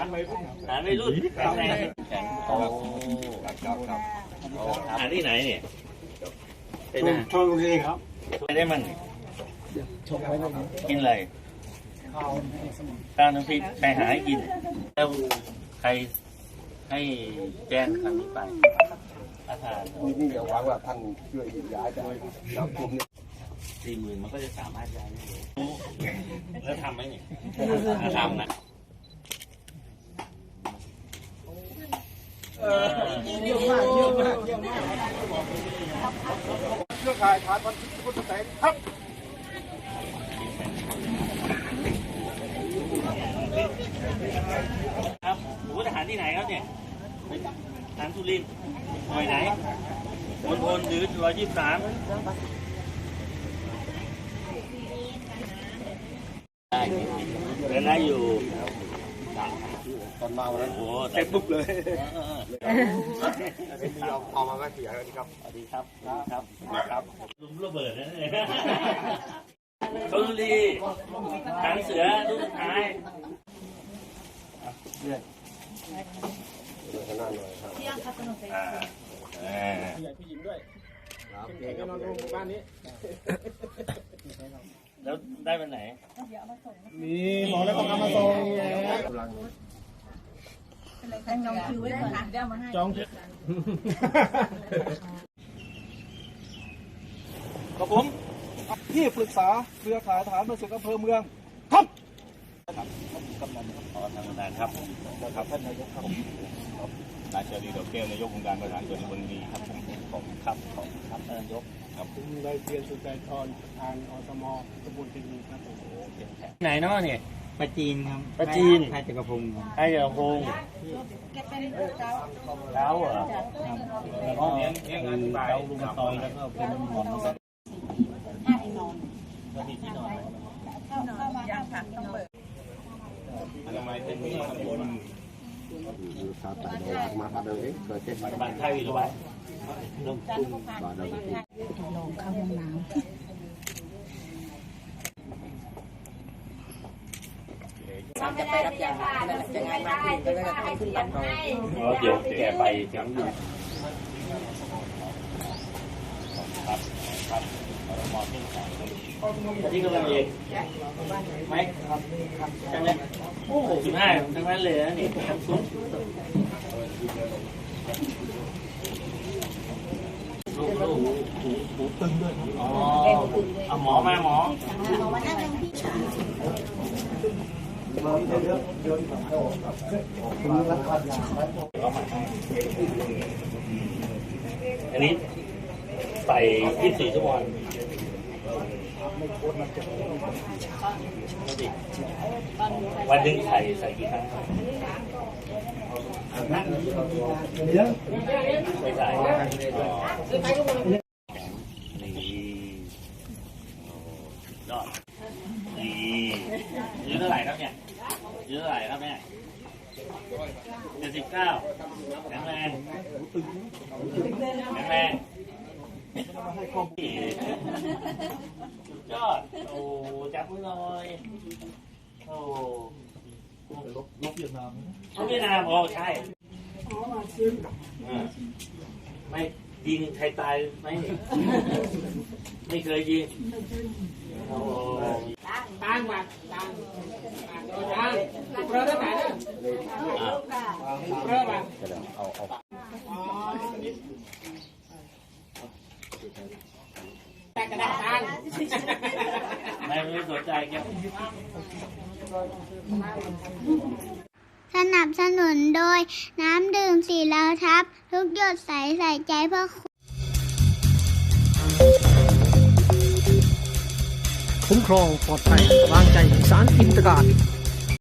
านไม่รุ่นฐานไม่รุ่นแข็งแรงแข็งโอ้ครับครับฐานที่ไหนเนี่ยเป็นชไงมชมรีครับไปได้มั่งกินอะไรข้าวน้ำพริกใครหาให้กิน แล้วใครให้แจ้งทางนี้ไปอาหารนี่นี่หวังว่าท่านช่วยย้ายได้แล้วกลุ่มนี้สี่หมื่นมันก็จะสามารถย้ายได้แล้วทำไหมเนี่ยทำนะ เยี่ยมมาก เครือข่ายฐานพันธุ์พุทธแสงครับครับหนูทหารที่ไหนครับเนี่ยทหารสุรินทร์หน่วยไหนพลพลหรือร้อยยี่สิบสามได้เดินได้อยู่ ตอนมาวันนั้นโอ้โหเสร็จปุ๊บเลยเออเอาเอามาก็เสียแล้วนี่ครับสวัสดีครับสวัสดีครับสวัสดีครับลุมระเบิดนะเนี่ยชลบุรีทางเสือลูกสุดท้ายขนาดหน่อยครับอ่าอ่าครับเองก็นอนโรงพยาบาลนี้ แล้วได้วันไหนมีหมอแล้วต้องเอามาส่งกำลังจองคิวไว้ก่อนเดี๋ยวมาให้จองครับผมที่ปรึกษาเครือข่ายทหารมาสึกอำเภอเมืองครับขอทางการครับครับท่านนายกครับนายเชอรีดอกแก้วนายกองค์การบริหารส่วนตำบลดีครับผมผมครับขอบคุณครับท่านนายก ครับผมนายเทียนสุใจทรประธานอสมตำบลเทนีครับผมไหนเนาะเนี่ยปลาจีนครับปลาจีนไทยจักรพงศ์ครับไอ้เจ้าพงษ์แกเป็นเจ้าเล้าเหรอแล้วก็คือเราลุงมาตอยแล้วก็เป็นหมอนครับห้าที่นอนวันนี้ที่นอนเข้าเข้ามาย่างผักต้องเปิดอนามัยเป็นมีตำบลอยู่ชาติโดยมาทำเลยเกิดเจ็บมาบ้านไทยวิรวัฒน์จานผู้พันลงเข้าห้องน้ำจะไปรับยาจะง่ายมากจะได้ขึ้นลำให้เดี๋ยวแกไปจำอยู่ครับครับเรามองที่ไหนที่กำลังเองไหมครับใช่ไหมโอ้หกสิบห้าทั้งนั้นเลยนะนี่ทั้งซุ้มลูกลูกหูหูตึงด้วยอ๋อเอาหมอมาหมอเอามานั่งที่ฉากอันนี้ใส่ชั่วโมงวันหนึ่งใส่ใส่กี่ครั้งไม่ใส่ อ๋อนี่ยอดนี่ยืดเท่าไหร่ครับเนี่ยยืดเท่าไหร่ครับเนี่ยเจ็ดสิ บเก้าแข็งแรงแข็งแรงสุดยอดโอ้จับมือหน่อยโอ้ลบลบเวียดนามลบเวียดนามอ๋อใช่อ่าไม่ยิงใครตายไหมนี่ไม่เคยยิงโอ้ตั้งมาตั้งตั้งเพื่อได้ไหมเนี่ยอะเพื่อมาเอาเอาแต่กระดาษตั้งไม่ไม่สนใจแก สนับสนุนโดย น้ำดื่มสีเหลาทับ ทุกหยดใสใส่ใจเพื่อคุณคุ้มครองปลอดภัยวางใจสารอินตการ